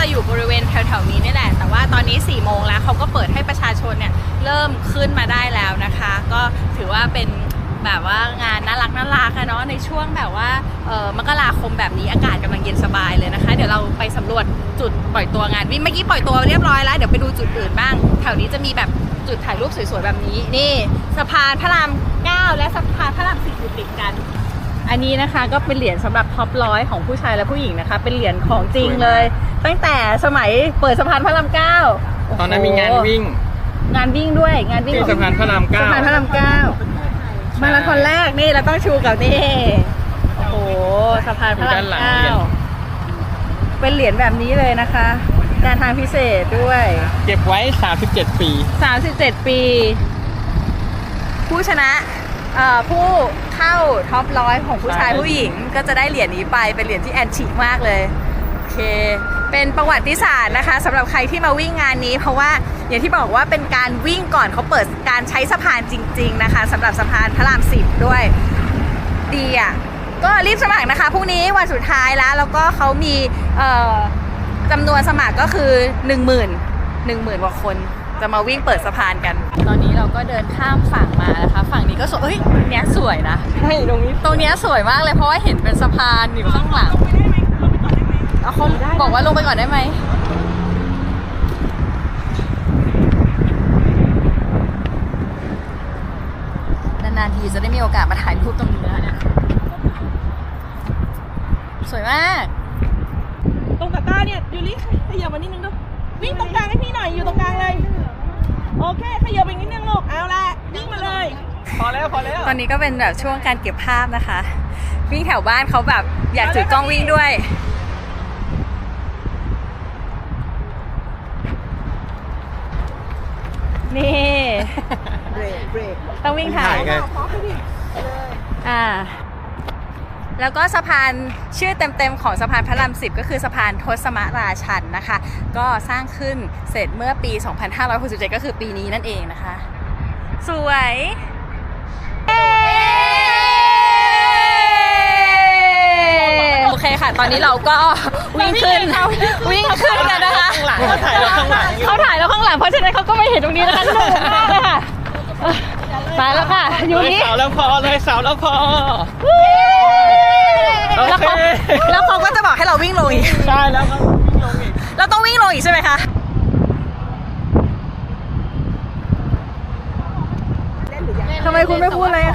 จะอยู่บริเวณแถวๆนี้นี่แหละ แต่ว่าตอนนี้4ี่โมงแล้วเขาก็เปิดให้ประชาชนเนี่ยเริ่มขึ้นมาได้แล้วนะคะ ก็ถือว่าเป็นแบบว่างานน่ารักน่ารักอะเนาะในช่วงแบบว่าเออมกราคมแบบนี้อากาศกำลังเย็นสบายเลยนะคะ เดี๋ยวเราไปสำรวจจุดปล่อยตัวงานวิ่งเมื่อกี้ปล่อยตัวเรียบร้อยแล้วเดี๋ยวไปดูจุดอื่นบ้าง แถวนี้จะมีแบบจุดถ่ายรูปสวยๆแบบนี้นี่สะพานพระราม 9 และสะพานพระราม4อยู่ติดกัน อันนี้นะคะก็เป็นเหรียญสำหรับท็อปร้อยของผู้ชายและผู้หญิงนะคะ เป็นเหรียญของจริงเลย ตั้งแต่สมัยเปิดสะพานพระรามเก้าตอนนั้นมีงานวิ่ง งานวิ่งด้วย งานวิ่งที่ของสะพานพระรามเก้าสะพานพระรามเก้ามาราธอนแรกนี่เราต้องชูกับนี่โอ้โหสะพานพระรามเก้าเป็นเหรียญแบบนี้เลยนะคะการทางพิเศษด้วย เก็บไว้ 37 ปี 37 ปี ผู้ชนะเอ่อผู้เข้าท็อปร้อยของผู้ชายใช่ผู้หญิง ก็จะได้เหรียญนี้ไปเป็นเหรียญที่แอนชิกมากเลย โอเค เป็นประวัติศาสตร์นะคะสำหรับใครที่มาวิ่งงานนี้ เพราะว่าอย่างที่บอกว่าเป็นการวิ่งก่อนเขาเปิดการใช้สะพานจริง ๆ นะคะสำหรับสะพานพระรามสิบด้วยดีอะก็รีบสมัครนะคะพรุ่งนี้วันสุดท้ายแล้ว แล้วก็เขามีเอ่อจำนวนสมัครก็คือ 1 0 0 0 0 1 0,000กว่าคนจะมาวิ่งเปิดสะพานกัน ตอนนี้เราก็เดินข้ามฝั่งมานะคะ ฝั่งนี้ก็สวยเอ้ยตรงเนี้ยสวยนะใช่ตรงนี้ตรงเนี้ยสวยมากเลยเพราะว่าเห็นเป็นสะพานอยู่ข้างหลังเอาเขา บอกว่าลงไปก่อนได้ไหมนานๆทีจะได้มีโอกาสมาถ่ายรูปตรงนี้นะคะเนี่ยสวยมาก ตรงตะกร้าเนี่ยยูริขยับมานิดนึงดูวิ่งตรงกลางให้พี่หน่อยอยู่ตรงกลางเลย โอเคขยับไปนิดนึงลูกเอาละวิ่งมาเลย พอแล้วพอแล้ว ตอนนี้ก็เป็นแบบช่วงการเก็บภาพนะคะ วิ่งแถวบ้านเขาแบบอยากถือกล้องวิ่งด้วย เบรกเบรกต้องวิ่งถ่ายไงอ่า แล้วก็สะพานชื่อเต็มๆของสะพานพระรามสิบก็คือสะพานทศมราชันนะคะ ก็สร้างขึ้นเสร็จเมื่อปี 2567 ก็คือปีนี้นั่นเองนะคะ สวยโอเคค่ะ ตอนนี้เราก็วิ่งขึ้นวิ่งขึ้นกันนะคะข้างหลังเขาถ่ายเราข้างหลังอยู่เขาถ่ายเราข้างหลังเพราะฉะนั้นเขาก็ไม่เห็นตรงนี้นะคะหนุ่มมากเลยค่ะเอ อมาแล้วค่ะ อยู่เลยนี่เสาแล้วพอเลยเสาแล้วพอโอแล้วเคเขาแล้วเขาก็จะบอกให้เราวิ่งลงอีก ใช่แล้วครับลงอีก เราต้องวิ่งลงอีกใช่ไหมคะทำไมคุณไม่พูดเลยอะ